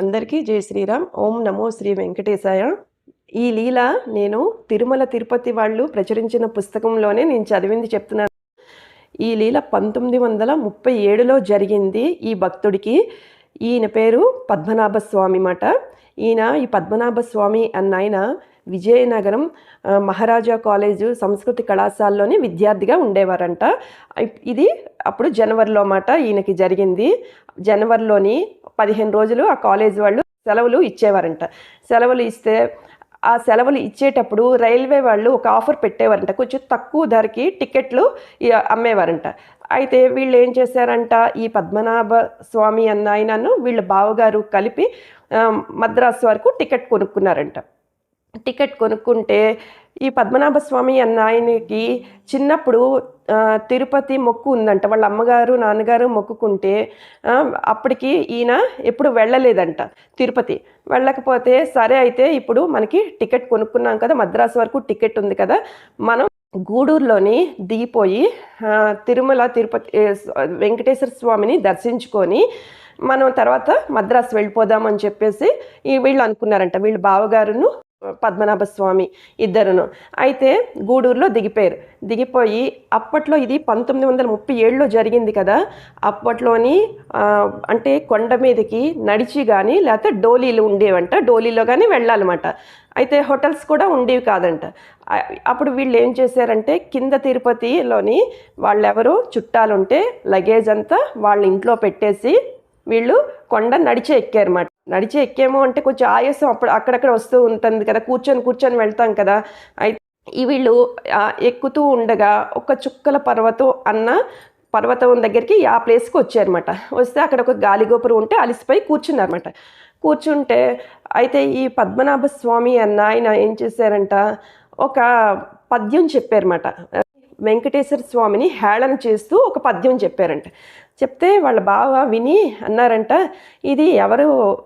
అందరికీ జై శ్రీరామ్. ఓం నమో శ్రీ వెంకటేశాయ. ఈ లీల నేను తిరుమల తిరుపతి వాళ్ళు ప్రచురించిన పుస్తకంలోనే నేను చదివింది చెప్తున్నాను. ఈ లీల పంతొమ్మిది వందల ముప్పై ఏడులో జరిగింది ఈ భక్తుడికి. ఈయన పేరు పద్మనాభ స్వామి మాట. ఈయన ఈ పద్మనాభ స్వామి అన్న ఆయన విజయనగరం మహారాజా కాలేజు సంస్కృతి కళాశాలలోని విద్యార్థిగా ఉండేవారంట. ఇది అప్పుడు జనవరిలో మాట ఈయనకి జరిగింది. జనవరిలోని పదిహేను రోజులు ఆ కాలేజ్ వాళ్ళు సెలవులు ఇచ్చేవారంట. సెలవులు ఇస్తే ఆ సెలవులు ఇచ్చేటప్పుడు రైల్వే వాళ్ళు ఒక ఆఫర్ పెట్టేవారంట. కొంచెం తక్కువ ధరకి టికెట్లు అమ్మేవారంట. అయితే వీళ్ళు ఏం చేశారంట ఈ పద్మనాభ స్వామి అన్న ఆయనను వీళ్ళ బావగారు కలిపి మద్రాసు వరకు టికెట్ కొనుక్కున్నారంట. టికెట్ కొనుక్కుంటే ఈ పద్మనాభ స్వామి అన్న ఆయనకి చిన్నప్పుడు తిరుపతి మొక్కు ఉందంట. వాళ్ళ అమ్మగారు నాన్నగారు మొక్కుకుంటే అప్పటికి ఈయన ఎప్పుడు వెళ్ళలేదంట తిరుపతి. వెళ్ళకపోతే సరే అయితే ఇప్పుడు మనకి టికెట్ కొనుక్కున్నాం కదా మద్రాసు వరకు టికెట్ ఉంది కదా మనం గూడూరులోని దిగిపోయి తిరుమల తిరుపతి వెంకటేశ్వర స్వామిని దర్శించుకొని మనం తర్వాత మద్రాసు వెళ్ళిపోదామని చెప్పేసి ఈ వీళ్ళు అనుకున్నారంట. వీళ్ళ బావగారును పద్మనాభ స్వామి ఇద్దరును. అయితే గూడూరులో దిగిపోయారు. దిగిపోయి అప్పట్లో ఇది పంతొమ్మిది వందల ముప్పై ఏడులో జరిగింది కదా. అప్పట్లోని అంటే కొండ మీదకి నడిచి కానీ లేకపోతే డోలీలు ఉండేవంట. డోలీలో కానీ వెళ్ళాలన్నమాట. అయితే హోటల్స్ కూడా ఉండేవి కాదంట. అప్పుడు వీళ్ళు ఏం చేశారంటే కింద తిరుపతిలోని వాళ్ళెవరు చుట్టాలుంటే లగేజ్ అంతా వాళ్ళ ఇంట్లో పెట్టేసి వీళ్ళు కొండ నడిచే ఎక్కారన్నమాట. నడిచే ఎక్కేమో అంటే కొంచెం ఆయాసం అప్పుడు అక్కడక్కడ వస్తూ ఉంటుంది కదా కూర్చొని కూర్చొని వెళ్తాం కదా. అయితే వీళ్ళు ఎక్కుతూ ఉండగా ఒక చుక్కల పర్వతం అన్న పర్వతం దగ్గరికి ఆ ప్లేస్కి వచ్చారన్నమాట. వస్తే అక్కడ ఒక గాలిగోపురం ఉంటే అలిసిపోయి కూర్చున్నారన్నమాట. కూర్చుంటే అయితే ఈ పద్మనాభ స్వామి అన్న ఆయన ఏం చేశారంట ఒక పద్యం చెప్పారన్నమాట. వెంకటేశ్వర స్వామిని హేళన చేస్తూ ఒక పద్యం చెప్పారంట. చెప్తే వాళ్ళ బావ విని అన్నారంట ఇది ఎవరు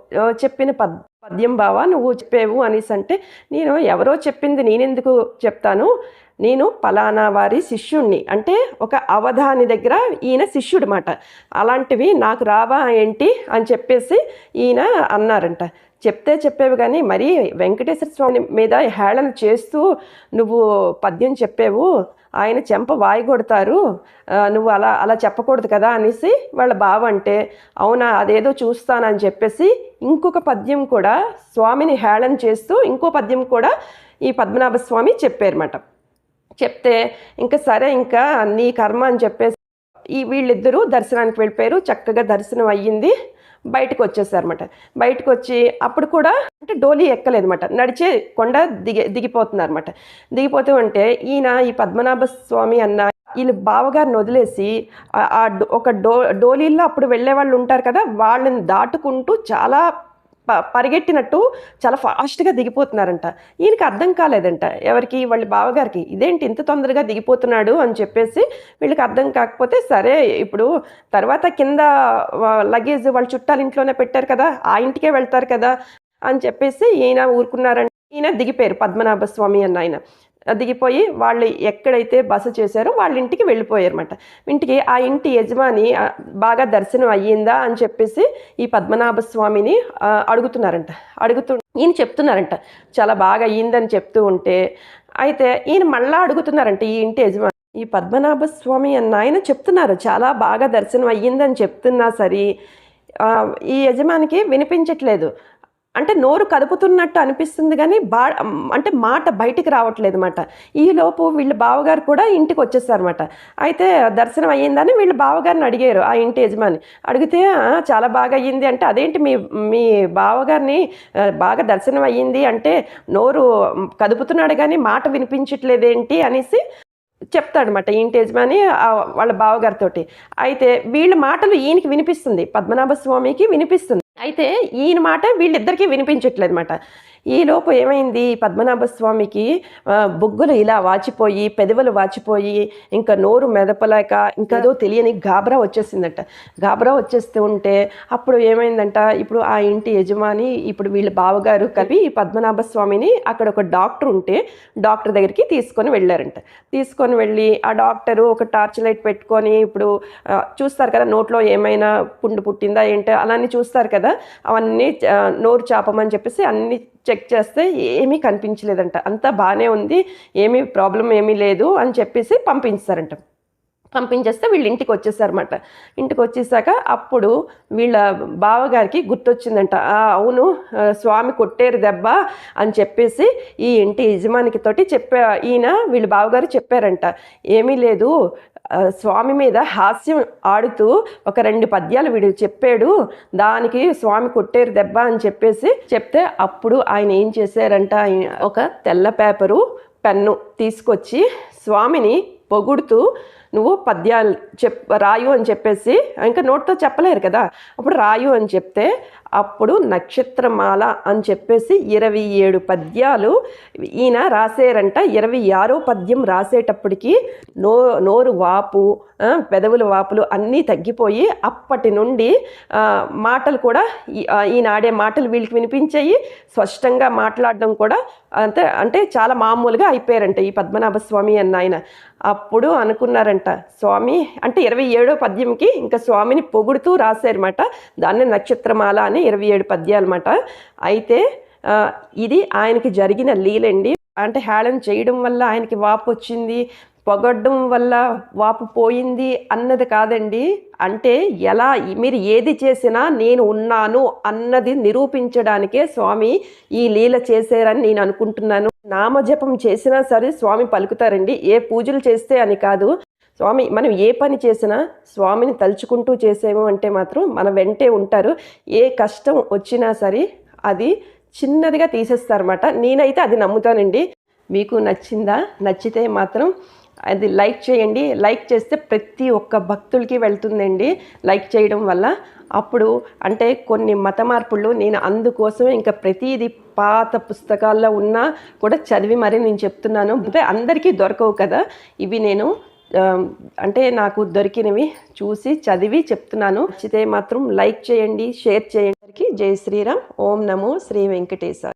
చెప్పిన పద్ పద్యం బావ? నువ్వు చెప్పేవు అనేసి అంటే నేను ఎవరో చెప్పింది నేనెందుకు చెప్తాను? నేను పలానా వారి శిష్యుణ్ణి. అంటే ఒక అవధాని దగ్గర ఈయన శిష్యుడు మాట. అలాంటివి నాకు రావా ఏంటి? అని చెప్పేసి ఈయన అన్నారంట. చెప్తే చెప్పేవి కానీ మరీ వెంకటేశ్వర స్వామి మీద హేళన చేస్తూ నువ్వు పద్యం చెప్పేవు ఆయన చెంప వాయి కొడతారు నువ్వు అలా అలా చెప్పకూడదు కదా అనేసి వాళ్ళ బావ అంటే అవునా అదేదో చూస్తానని చెప్పేసి ఇంకొక పద్యం కూడా స్వామిని హేళన చేస్తూ ఇంకో పద్యం కూడా ఈ పద్మనాభ స్వామి చెప్పారన్నమాట. చెప్తే ఇంకా సరే ఇంకా నీ కర్మ అని చెప్పేసి ఈ వీళ్ళిద్దరూ దర్శనానికి వెళ్ళిపోయారు చక్కగా దర్శనం అయ్యింది. బయటకు వచ్చేసారనమాట బయటకు వచ్చి అప్పుడు కూడా అంటే డోలీ ఎక్కలేదన్నమాట. నడిచే కొండ దిగి దిగిపోతున్నారన్నమాట దిగిపోతూ ఉంటే ఈయన ఈ పద్మనాభ స్వామి అన్న వీళ్ళు బావగారిని వదిలేసి ఆ- ఆ డో- ఒక డో డోలీల్లో అప్పుడు వెళ్ళే వాళ్ళు ఉంటారు కదా వాళ్ళని దాటుకుంటూ చాలా ప- పరిగెట్టినట్టు చాలా ఫాస్ట్గా దిగిపోతున్నారంట. ఈయనకి అర్థం కాలేదంట. ఎవరికి? వాళ్ళ బావగారికి. ఇదేంటి ఇంత తొందరగా దిగిపోతున్నాడు అని చెప్పేసి వీళ్ళకి అర్థం కాకపోతే సరే ఇప్పుడు తర్వాత కింద లగేజ్ వాళ్ళ చుట్టాలు ఇంట్లోనే పెట్టారు కదా ఆ ఇంటికే వెళ్తారు కదా అని చెప్పేసి ఈయన ఊరుకున్నారంట ఈయన దిగిపోయారు. పద్మనాభ స్వామి అన్న ఆయన. దిగిపోయి వాళ్ళు ఎక్కడైతే బస చేశారో వాళ్ళ ఇంటికి వెళ్ళిపోయారన్నమాట. ఇంటికి ఆ ఇంటి యజమాని బాగా దర్శనం అయ్యిందా? అని చెప్పేసి ఈ పద్మనాభ స్వామిని అడుగుతున్నారంట. అడుగుతు ఈయన చెప్తున్నారంట చాలా బాగా అయ్యిందని చెప్తూ ఉంటే అయితే ఈయన మళ్ళా అడుగుతున్నారంట ఈ ఇంటి యజమాని. ఈ పద్మనాభ స్వామి అన్న ఆయన చెప్తున్నారు చాలా బాగా దర్శనం అయ్యిందని చెప్తున్నా సరే ఈ యజమానికి వినిపించట్లేదు. అంటే నోరు కదుపుతున్నట్టు అనిపిస్తుంది కానీ బా అంటే మాట బయటికి రావట్లేదు అనమాట ఈలోపు వీళ్ళ బావగారు కూడా ఇంటికి వచ్చేసారనమాట అయితే దర్శనం అయ్యిందని వీళ్ళ బావగారిని అడిగారు ఆ ఇంటి యజమాని. అడిగితే చాలా బాగా అయ్యింది. అంటే అదేంటి మీ మీ బావగారిని బాగా దర్శనం అయ్యింది అంటే నోరు కదుపుతున్నాడు కానీ మాట వినిపించట్లేదేంటి అనేసి చెప్తాడనమాట ఇంటి యజమాని వాళ్ళ బావగారితోటి. అయితే వీళ్ళ మాటలు ఈయనకి వినిపిస్తుంది పద్మనాభ స్వామికి వినిపిస్తుంది. అయితే ఈయన మాట వీళ్ళిద్దరికీ వినిపించట్లేదు అనమాట ఈలోపు ఏమైంది? పద్మనాభ స్వామికి బొగ్గులు ఇలా వాచిపోయి పెదవులు వాచిపోయి ఇంకా నోరు మెదపలేక ఇంకేదో తెలియని గాబరా వచ్చేసిందట. గాబరా వచ్చేస్తూ ఉంటే అప్పుడు ఏమైందంట? ఇప్పుడు ఆ ఇంటి యజమాని ఇప్పుడు వీళ్ళ బావగారు కలిపి ఈ పద్మనాభ స్వామిని అక్కడ ఒక డాక్టర్ ఉంటే డాక్టర్ దగ్గరికి తీసుకొని వెళ్ళారంట. తీసుకొని వెళ్ళి ఆ డాక్టరు ఒక టార్చ్ లైట్ పెట్టుకొని ఇప్పుడు చూస్తారు కదా నోట్లో ఏమైనా పుండు పుట్టిందా ఏంటో? అలానే చూస్తారు కదా. అవన్నీ నోరు చాపమని చెప్పేసి అన్ని చెక్ చేస్తే ఏమీ కనిపించలేదంట. అంతా బాగానే ఉంది ఏమీ ప్రాబ్లం ఏమీ లేదు అని చెప్పేసి పంపించారంట. పంపించేస్తే వీళ్ళు ఇంటికి వచ్చేసారన్నమాట. ఇంటికి వచ్చేసాక అప్పుడు వీళ్ళ బావగారికి గుర్తొచ్చిందంట. అవును స్వామి కొట్టేరు దెబ్బ అని చెప్పేసి ఈ ఇంటి యజమానికి తోటి చెప్పా ఈయన వీళ్ళ బావగారు చెప్పారంట. ఏమీ లేదు స్వామి మీద హాస్యం ఆడుతూ ఒక రెండు పద్యాలు వీడు చెప్పాడు. దానికి స్వామి కొట్టేరు దెబ్బ అని చెప్పేసి చెప్తే అప్పుడు ఆయన ఏం చేశారంట? ఆయన ఒక తెల్ల పేపరు పెన్ను తీసుకొచ్చి స్వామిని పొగుడుతూ నువ్వు పద్యాలు చెప్ రాయు అని చెప్పేసి ఇంకా నోట్తో చెప్పలేరు కదా? అప్పుడు రాయు అని చెప్తే అప్పుడు నక్షత్రమాల అని చెప్పేసి ఇరవై ఏడు పద్యాలు ఈయన రాసేరంట ఇరవై ఆరో పద్యం రాసేటప్పటికి నో నోరు వాపు పెదవుల వాపులు అన్నీ తగ్గిపోయి అప్పటి నుండి మాటలు కూడా ఈ- ఈయన ఆడే మాటలు వీళ్ళకి వినిపించాయి స్పష్టంగా మాట్లాడడం కూడా అంతే అంటే చాలా మామూలుగా అయిపోయారంట ఈ పద్మనాభ స్వామి అన్న ఆయన. అప్పుడు అనుకున్నారంట స్వామి అంటే ఇరవై ఏడో పద్యంకి ఇంకా స్వామిని పొగుడుతూ రాశారన్నమాట. దాన్ని నక్షత్రమాల అని ఇరవై ఏడు పద్యాలు అన్నమాట అయితే ఇది ఆయనకి జరిగిన లీలండి. అంటే హేళన చేయడం వల్ల ఆయనకి వాపు వచ్చింది పొగడ్డం వల్ల వాపు పోయింది అన్నది కాదండి. అంటే ఎలా మీరు ఏది చేసినా నేను ఉన్నాను అన్నది నిరూపించడానికే స్వామి ఈ లీల చేశారని నేను అనుకుంటున్నాను. నామజపం చేసినా సరే స్వామి పలుకుతారండి. ఏ పూజలు చేస్తే అని కాదు. స్వామి మనం ఏ పని చేసినా స్వామిని తలుచుకుంటూ చేసేము అంటే మాత్రం మన వెంటే ఉంటారు. ఏ కష్టం వచ్చినా సరే అది చిన్నదిగా తీసేస్తారన్నమాట. నేనైతే అది నమ్ముతానండి. మీకు నచ్చిందా? నచ్చితే మాత్రం అది లైక్ చేయండి. లైక్ చేస్తే ప్రతి ఒక్క భక్తులకి వెళ్తుందండి లైక్ చేయడం వల్ల. అప్పుడు అంటే కొన్ని మత మార్పులు నేను అందుకోసమే ఇంకా ప్రతిదీ పాత పుస్తకాల్లో ఉన్నా కూడా చదివి మరీ నేను చెప్తున్నాను. అంటే అందరికీ దొరకవు కదా. ఇవి నేను అంటే నాకు దొరికినవి చూసి చదివి చెప్తున్నాను. నచ్చితే మాత్రం లైక్ చేయండి షేర్ చేయండి. జై శ్రీరామ్. ఓం నమో శ్రీ వెంకటేశ్వర